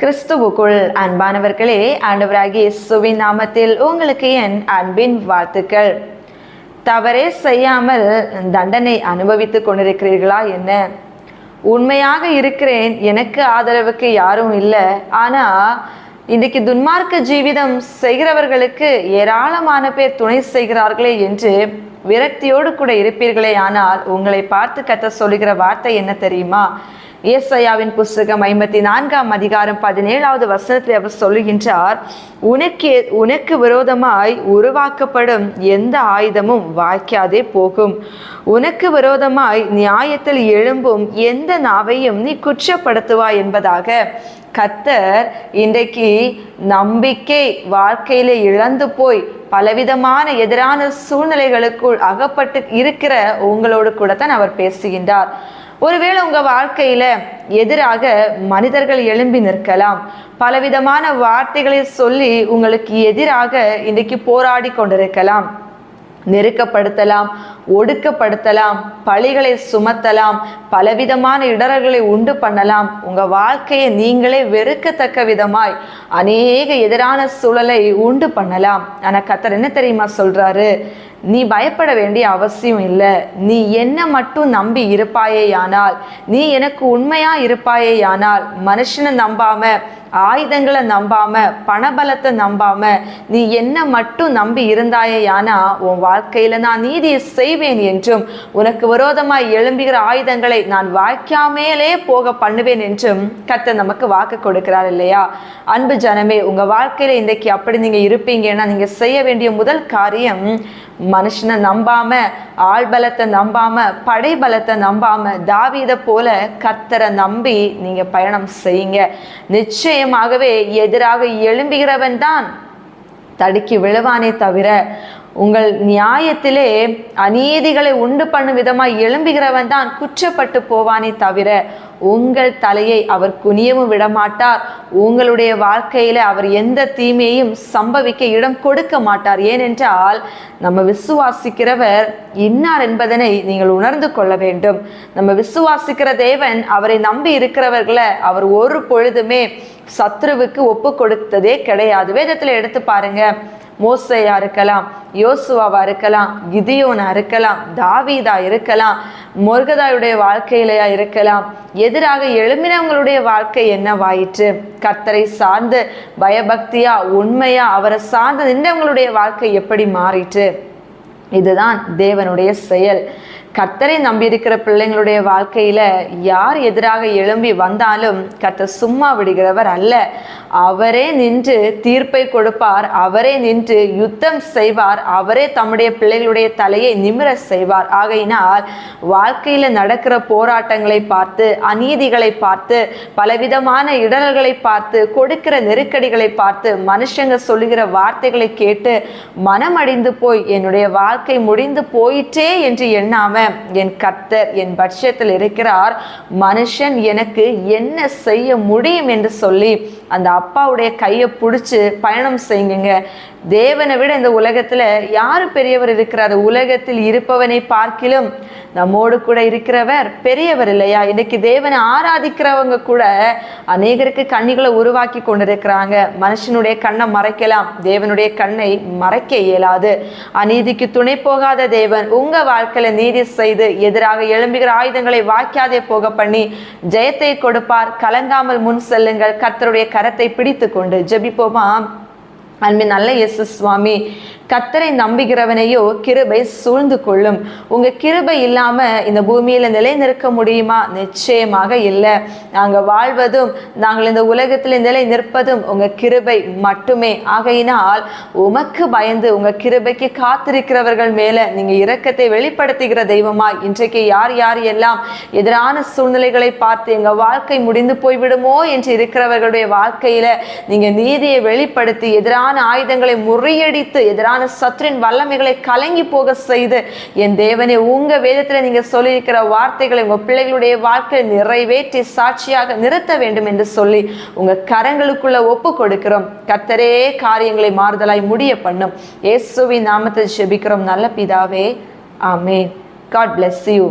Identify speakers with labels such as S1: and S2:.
S1: கிறிஸ்துவுக்குள் அன்பானவர்களே ஆண்டவராகிய இயேசுவின் நாமத்தில் உங்களுக்கு என் அன்பின் வாழ்த்துக்கள். தவறே செய்யாமல் தண்டனை அனுபவித்துக் கொண்டிருக்கிறீர்களா என்ன? உண்மையாக இருக்கிறேன் எனக்கு ஆதரவுக்கு யாரும் இல்லை. ஆனால் இன்றைக்கு துன்மார்க்க ஜீவிதம் செய்கிறவர்களுக்கு ஏராளமான பேர் துணை செய்கிறார்களே என்று விரக்தியோடு கூட இருப்பீர்களே ஆனால் உங்களை பார்த்து கத்த சொல்லுகிற வார்த்தை என்ன தெரியுமா? ஏசையாவின் புஸ்தகம் ஐம்பத்தி நான்காம் அதிகாரம் பதினேழாவது வசனத்தில் அவர் சொல்லுகின்றார் உனக்கு உனக்கு விரோதமாய் உருவாக்கப்படும் எந்த ஆயுதமும் வாய்க்காதே போகும். உனக்கு விரோதமாய் நியாயத்தில் எழும்பும் எந்த நாவையும் நீ குற்றப்படுத்துவாய் என்பதாக. கத்தர் இன்றைக்கு நம்பிக்கை வாழ்க்கையில இழந்து போய் பலவிதமான எதிரான சூழ்நிலைகளுக்குள் அகப்பட்டு இருக்கிற உங்களோடு கூட தான் அவர் பேசுகின்றார். ஒருவேளை உங்க வாழ்க்கையில எதிராக மனிதர்கள் எழும்பி நிற்கலாம். பலவிதமான வார்த்தைகளை சொல்லி உங்களுக்கு எதிராக இன்றைக்கு போராடி கொண்டிருக்கலாம். நெருக்கப்படுத்தலாம் ஒடுக்கப்படுத்தலாம் பழிகளை சுமத்தலாம் பலவிதமான இடர்களை உண்டு பண்ணலாம். உங்க வாழ்க்கையை நீங்களே வெறுக்கத்தக்க விதமாய் அநேக எதிரான சூழலை உண்டு பண்ணலாம். ஆனா கத்தர் என்ன தெரியுமா சொல்றாரு? நீ பயப்பட வேண்டிய அவசியம் இல்லை. நீ என்ன மட்டும் நம்பி இருப்பாயேயானால் நீ எனக்கு உண்மையா இருப்பாயேயானால் மனுஷனை நம்பாம ஆயுதங்களை நம்பாம பணபலத்தை நம்பாம நீ என்ன மட்டும் நம்பி இருந்தாயானா உன் வாழ்க்கையில நான் நீதியை செய்வேன் என்றும் உனக்கு விரோதமாய் எழும்புகிற ஆயுதங்களை நான் வாய்க்காமலே போக பண்ணுவேன் என்றும் கத்த நமக்கு வாக்கு கொடுக்கிறார் இல்லையா? அன்பு ஜனமே உங்க வாழ்க்கையில இன்றைக்கு அப்படி நீங்க இருப்பீங்கன்னா நீங்க செய்ய வேண்டிய முதல் காரியம் மனுஷனை நம்பாம ஆள்பலத்தை நம்பாம படைபலத்தை நம்பாம தாவீதை போல கர்த்தரை நம்பி நீங்க பயணம் செய்யுங்க. நிச்சயமாகவே எதிராக எழும்புகிறவன் தான் தடுக்கி விழுவானே தவிர உங்கள் நியாயத்திலே அநீதிகளை உண்டு பண்ணும் விதமாக எழும்புகிறவன் தான் குற்றப்பட்டு போவானே தவிர உங்கள் தலையை அவர் குனியவும் விடமாட்டார். உங்களுடைய வாழ்க்கையில அவர் எந்த தீமையையும் சம்பவிக்க இடம் கொடுக்க மாட்டார். ஏனென்றால் நம்ம விசுவாசிக்கிறவர் இன்னார் என்பதனை நீங்கள் உணர்ந்து கொள்ள வேண்டும். நம்ம விசுவாசிக்கிற தேவன் அவரை நம்பி இருக்கிறவர்களை அவர் ஒரு பொழுதுமே சத்ருவுக்கு ஒப்பு கொடுத்ததே கிடையாது. வேதத்துல எடுத்து பாருங்க. மோசையா இருக்கலாம் யோசுவாவா இருக்கலாம் கிதியோனா இருக்கலாம் தாவீதா இருக்கலாம் முருகதாயுடைய வாழ்க்கையிலையா இருக்கலாம். எதிராக எழுமினவங்களுடைய வாழ்க்கை என்னவாயிற்று? கர்த்தரை சார்ந்து பயபக்தியா உண்மையா அவரை சார்ந்து நின்றவங்களுடைய வாழ்க்கை எப்படி மாறிற்று? இதுதான் தேவனுடைய செயல். கர்த்தரை நம்பியிருக்கிற பிள்ளைங்களுடைய வாழ்க்கையில யார் எதிராக எழும்பி வந்தாலும் கர்த்தர் சும்மா விடுகிறவர் அல்ல. அவரே நின்று தீர்ப்பை கொடுப்பார் அவரே நின்று யுத்தம் செய்வார் அவரே தம்முடைய பிள்ளைகளுடைய தலையை நிமிர செய்வார். ஆகையினால் வாழ்க்கையில நடக்கிற போராட்டங்களை பார்த்து அநீதிகளை பார்த்து பலவிதமான இடர்களை பார்த்து கொடுக்கிற நெருக்கடிகளை பார்த்து மனுஷங்க சொல்லுகிற வார்த்தைகளை கேட்டு மனமடிந்து போய் என்னுடைய வாழ்க்கை முடிந்து போயிற்றே என்று எண்ணாம என் கர்த்தர் என் பட்சத்தில் இருக்கிறார். மனுஷன் எனக்கு என்ன செய்ய முடியும் என்று சொல்லி அந்த அப்பாவுடைய கையை பிடிச்சி பயணம் செய்யுங்க. தேவனை விட இந்த உலகத்துல யாரு பெரியவர் இருக்கிறார்? உலகத்தில் இருப்பவனை பார்க்கிலும் நம்மோடு கூட இருக்கிறவர் பெரியவர் இல்லையா? இன்னைக்கு தேவனை ஆராதிக்கிறவங்க கூட அநேகருக்கு கண்ணிகளை உருவாக்கி கொண்டிருக்கிறாங்க. மனுஷனுடைய கண்ணை மறைக்கலாம். தேவனுடைய கண்ணை மறைக்க இயலாது. அநீதிக்கு துணை போகாத தேவன் உங்க வாழ்க்கையில நீதி செய்து எதிராக எழும்புகிற ஆயுதங்களை வாய்க்காதே போக பண்ணி ஜெயத்தை கொடுப்பார். கலங்காமல் முன் செல்லுங்கள். கர்த்தருடைய கரத்தை பிடித்து கொண்டு ஜெபிப்போமா? அன்பின் நல்ல இயேசு சுவாமி. கத்தரை நம்புகிறவனையோ கிருபை சூழ்ந்து கொள்ளும். உங்க கிருபை இல்லாம இந்த பூமியில நிலை நிற்க முடியுமா? நிச்சயமாக இல்லை. நாங்க வாழ்வதும் நாங்கள் இந்த உலகத்தில் நிலை நிற்பதும் உங்க கிருபை மட்டுமே. ஆகையினால் உமக்கு பயந்து உங்க கிருபைக்கு காத்திருக்கிறவர்கள் மேல நீங்க இரக்கத்தை வெளிப்படுத்துகிற தெய்வமா இன்றைக்கு யார் யார் எல்லாம் எதிரான சூழ்நிலைகளை பார்த்து எங்க வாழ்க்கை முடிந்து போய்விடுமோ என்று இருக்கிறவர்களுடைய வாழ்க்கையில நீங்க நீதியை வெளிப்படுத்தி எதிரான ஆயுதங்களை முறியடித்து எதிரான சத்துரின் வல்லமைகளை கலங்கி போக செய்து என் தேவனே உங்க வேதத்தில் நீங்க சொல்லியிருக்கிற வார்த்தைகளை உங்க பிள்ளைகளுடைய வாழ்க்கையை நிறைவேற்றி சாட்சியாக நிறுத்த வேண்டும் என்று சொல்லி உங்க கரங்களுக்குள்ள ஒப்பு கொடுக்கிறோம். கத்தரே காரியங்களை மாறுதலாய் முடிய பண்ணும். இயேசுவின் நாமத்தை ஜெபிக்கிறோம் நல்ல பிதாவே ஆமே காட் பிளஸ் யூ